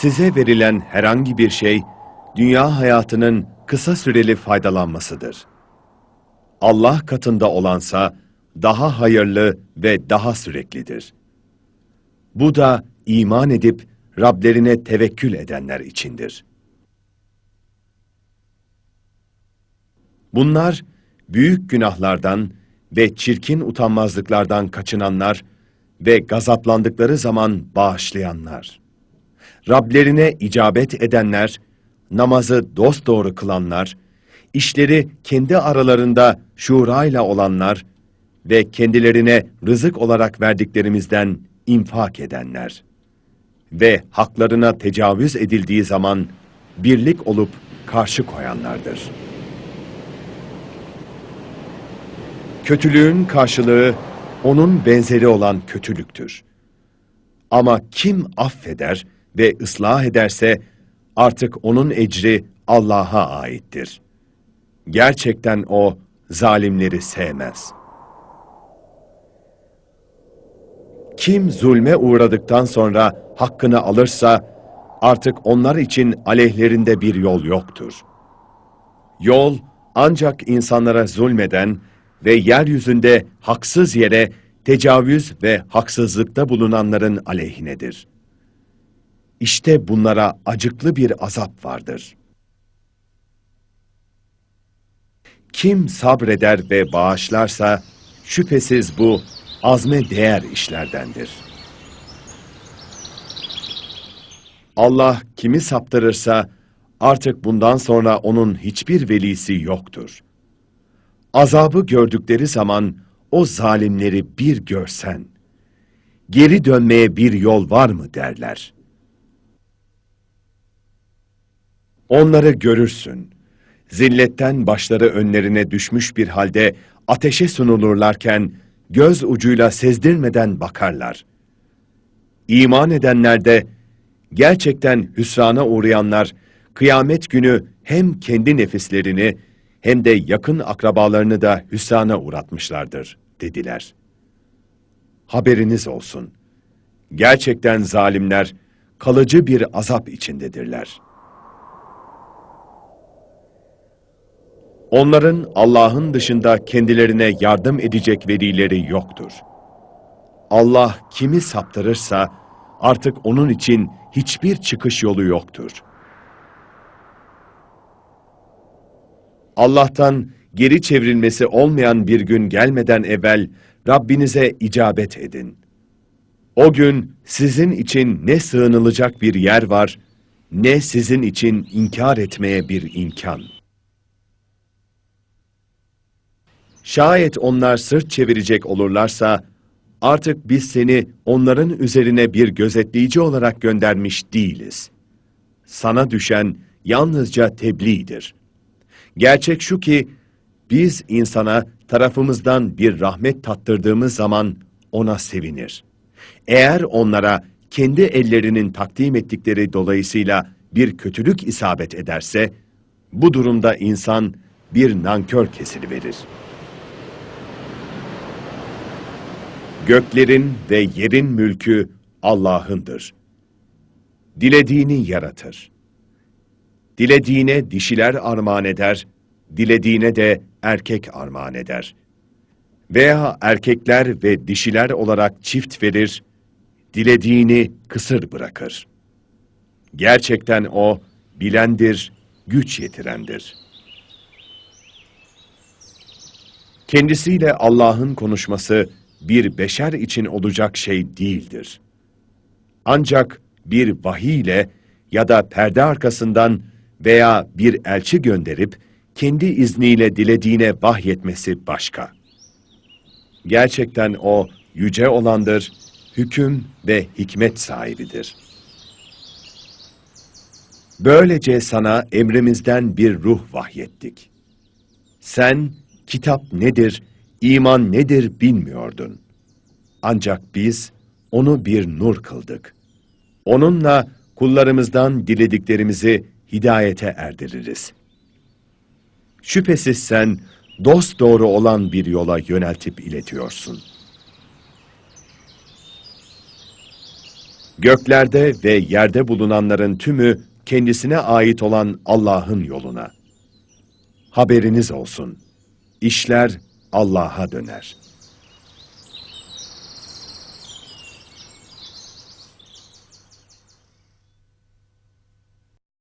size verilen herhangi bir şey, dünya hayatının kısa süreli faydalanmasıdır. Allah katında olansa, daha hayırlı ve daha süreklidir. Bu da iman edip Rablerine tevekkül edenler içindir. Bunlar büyük günahlardan ve çirkin utanmazlıklardan kaçınanlar ve gazaplandıkları zaman bağışlayanlar. Rablerine icabet edenler, namazı dosdoğru kılanlar, işleri kendi aralarında şurayla olanlar ve kendilerine rızık olarak verdiklerimizden infak edenler ve haklarına tecavüz edildiği zaman birlik olup karşı koyanlardır. Kötülüğün karşılığı onun benzeri olan kötülüktür. Ama kim affeder ve ıslah ederse artık onun ecri Allah'a aittir. Gerçekten o zalimleri sevmez. Kim zulme uğradıktan sonra hakkını alırsa artık onlar için aleyhlerinde bir yol yoktur. Yol ancak insanlara zulmeden ve yeryüzünde haksız yere tecavüz ve haksızlıkta bulunanların aleyhinedir. İşte bunlara acıklı bir azap vardır. Kim sabreder ve bağışlarsa şüphesiz bu azme değer işlerdendir. Allah kimi saptırırsa artık bundan sonra onun hiçbir velisi yoktur. Azabı gördükleri zaman o zalimleri bir görsen, geri dönmeye bir yol var mı derler. Onları görürsün. Zilletten başları önlerine düşmüş bir halde ateşe sunulurlarken göz ucuyla sezdirmeden bakarlar. İman edenler de gerçekten hüsrana uğrayanlar kıyamet günü hem kendi nefislerini hem de yakın akrabalarını da hüsrana uğratmışlardır dediler. Haberiniz olsun. Gerçekten zalimler kalıcı bir azap içindedirler. Onların Allah'ın dışında kendilerine yardım edecek velileri yoktur. Allah kimi saptırırsa artık onun için hiçbir çıkış yolu yoktur. Allah'tan geri çevrilmesi olmayan bir gün gelmeden evvel Rabbinize icabet edin. O gün sizin için ne sığınılacak bir yer var, ne sizin için inkar etmeye bir imkan. Şayet onlar sırt çevirecek olurlarsa, artık biz seni onların üzerine bir gözetleyici olarak göndermiş değiliz. Sana düşen yalnızca tebliğdir. Gerçek şu ki, biz insana tarafımızdan bir rahmet tattırdığımız zaman ona sevinir. Eğer onlara kendi ellerinin takdim ettikleri dolayısıyla bir kötülük isabet ederse, bu durumda insan bir nankör kesiliverir. Göklerin ve yerin mülkü Allah'ındır. Dilediğini yaratır. Dilediğine dişiler armağan eder, dilediğine de erkek armağan eder. Veya erkekler ve dişiler olarak çift verir, dilediğini kısır bırakır. Gerçekten o, bilendir, güç yetirendir. Kendisiyle Allah'ın konuşması bir beşer için olacak şey değildir. Ancak bir vahiy ile ya da perde arkasından veya bir elçi gönderip kendi izniyle dilediğine vahyetmesi başka. Gerçekten o yüce olandır, hüküm ve hikmet sahibidir. Böylece sana emrimizden bir ruh vahyettik. Sen kitap nedir, iman nedir bilmiyordun. Ancak biz onu bir nur kıldık. Onunla kullarımızdan dilediklerimizi hidayete erdiririz. Şüphesiz sen dost doğru olan bir yola yöneltip iletiyorsun. Göklerde ve yerde bulunanların tümü kendisine ait olan Allah'ın yoluna. Haberiniz olsun. İşler Allah'a döner.